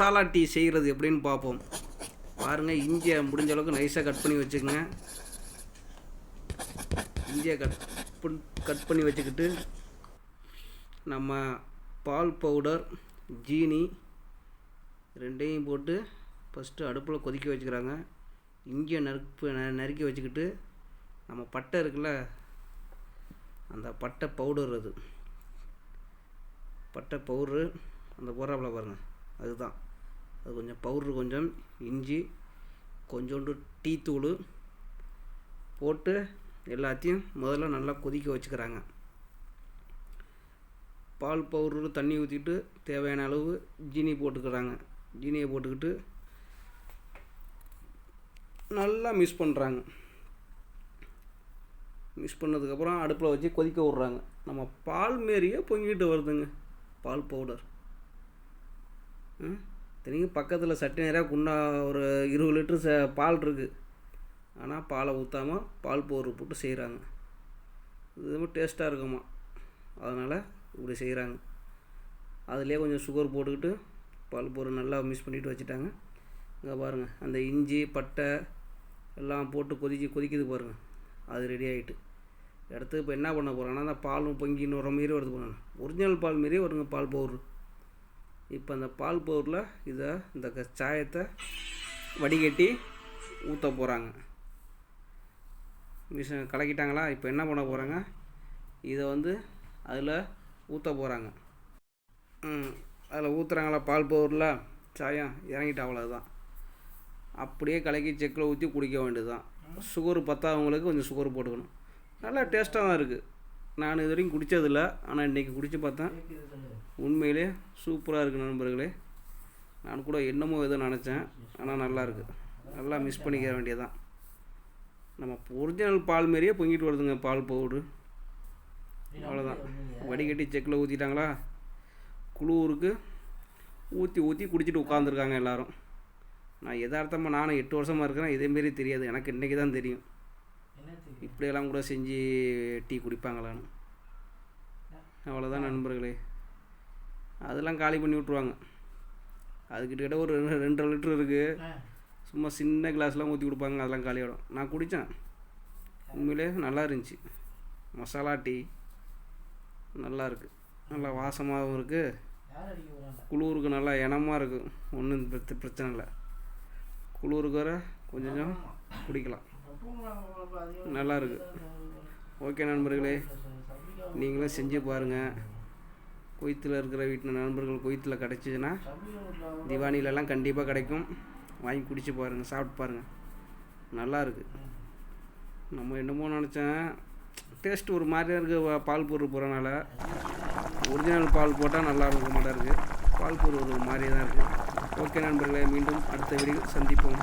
Masala tea செய்கிறது எப்படின்னு பார்ப்போம். பாருங்கள் இஞ்சியை முடிஞ்ச அளவுக்கு நைஸாக கட் பண்ணி வச்சுக்கோங்க. இஞ்சியை கட் பண் கட் பண்ணி வச்சுக்கிட்டு நம்ம பால் பவுடர் ஜீனி ரெண்டையும் போட்டு ஃபஸ்ட்டு அடுப்பில் கொதிக்க வச்சுக்கிறாங்க. இஞ்சியை நறுப்பு ந- நறுக்கி வச்சுக்கிட்டு நம்ம பட்டை இருக்குல்ல அந்த பட்டை பவுடர் அது. பட்டை பவுடரு அந்த போடுறாப்புல பாருங்கள் அதுதான். அது கொஞ்சம் பவுட்ரு கொஞ்சம் இஞ்சி கொஞ்சோண்டு டீ தூள் போட்டு எல்லாத்தையும் முதல்ல நல்லா கொதிக்க வச்சுக்கிறாங்க. பால் பவுடரு தண்ணி ஊற்றிட்டு தேவையான அளவு ஜீனி போட்டுக்கிறாங்க. ஜீனியை போட்டுக்கிட்டு நல்லா மிக்ஸ் பண்ணுறாங்க மிக்ஸ் பண்ணதுக்கப்புறம் அடுப்பில் வச்சு கொதிக்க விட்றாங்க. நம்ம பால் மாரியே பொங்கிட்டு வருதுங்க பால் பவுடர். இத்தனைக்கும் பக்கத்தில் சட்டி நேராக குண்டா ஒரு இருபது லிட்டரு ச பால் இருக்குது ஆனால் பாலை ஊற்றாமல் பால் பவுடர் போட்டு செய்கிறாங்க இது டேஸ்ட்டாக இருக்குமா? அதனால் இப்படி செய்கிறாங்க அதுலேயே கொஞ்சம் சுகர் போட்டுக்கிட்டு பால் போர் நல்லா மிக்ஸ் பண்ணிட்டு வச்சுட்டாங்க. இங்கே பாருங்கள் அந்த இஞ்சி பட்டை எல்லாம் போட்டு கொதிக்க கொதிக்குது பாருங்கள் அது ரெடி ஆகிட்டு எடுத்து இப்போ என்ன பண்ண போகிறாங்கன்னா அந்த பாலும் பொங்கி நுற மாரி வருது போகிறாங்க ஒரிஜினல் பால் மாரியே வருங்க பால் பவுட்ரு. இப்போ அந்த பால் பவுடரில் இதை இந்த க- சாயத்தை வடிகட்டி ஊற்ற போகிறாங்க மிஷின் கலக்கிட்டாங்களா? இப்போ என்ன பண்ண போகிறாங்க இதை வந்து அதில் ஊற்ற போகிறாங்க அதில் ஊற்றுறாங்களா பால் பவுடரில் சாயம் இறங்கிட்டு அவ்வளோதான் அப்படியே கலக்கி செக்கில் ஊற்றி குடிக்க வேண்டியதுதான். சுகர் பத்தாதவங்களுக்கு கொஞ்சம் சுகர் போட்டுக்கணும். நல்லா டேஸ்ட்டாக தான் இருக்குது நான் இது வரைக்கும் குடித்ததில்ல ஆனால் இன்றைக்கி குடித்து பார்த்தேன். உண்மையிலே சூப்பராக இருக்குது நண்பர்களே. நான் கூட என்னமோ ஏதோ நினச்சேன். ஆனால் நல்லா இருக்குது நல்லா மிஸ் பண்ணிக்க வேண்டியதான் நம்ம ஒரிஜினல் பால் மாரியே பொங்கிட்டு வருதுங்க பால் பவுட்ரு அவ்வளோதான் வடிகட்டி செக்கில் ஊற்றிட்டாங்களா குளூருக்கு ஊற்றி ஊற்றி குடிச்சிட்டு உட்காந்துருக்காங்க எல்லோரும். நான் எதார்த்தமாக நானும் எட்டு வருஷமாக இருக்கிறேன். இதேமாரி தெரியாது. எனக்கு இன்றைக்கி தான் தெரியும். இப்படியெல்லாம் கூட செஞ்சு டீ குடிப்பாங்களான்னு. அவ்வளோதான் நண்பர்களே. அதெல்லாம் காலி பண்ணி விட்ருவாங்க அதுக்கிட்ட ஒரு ரெண்டு- ரெண்டரை லிட்டர் இருக்குது சும்மா சின்ன கிளாஸ்லாம் ஊற்றி கொடுப்பாங்க அதெல்லாம் காலியாகிடும் நான் குடித்தேன் உண்மையிலே நல்லா இருந்துச்சு. மசாலா டீ நல்லா இருக்குது நல்லா வாசமாகவும் இருக்குது குளூருக்கு நல்லா இனமாக இருக்குது ஒன்றும் பிரச்சனை இல்லை. குளூருக்கு வர கொஞ்சம் குடிக்கலாம். நல்லா இருக்கு. ஓகே நண்பர்களே. நீங்களும் செஞ்சு பாருங்கள் குவைத்தில் இருக்கிற வீட்டில் நண்பர்கள் குவைத்தில் கிடச்சிதுன்னா திவானிலலாம் கண்டிப்பாக கிடைக்கும். வாங்கி குடிச்சு பாருங்கள் சாப்பிட்டு பாருங்கள் நல்லாயிருக்கு நம்ம என்னமோ நினச்சேன் டேஸ்ட் ஒரு மாதிரியா இருக்குது பால் பொருள் போகிறனால ஒரிஜினல் பால் போட்டால் நல்லா இருக்க மாட்டா இருக்குது பால் பொருள் ஒரு மாதிரியே தான் இருக்குது ஓகே நண்பர்களே மீண்டும் அடுத்த வீடியோ சந்திப்போம்.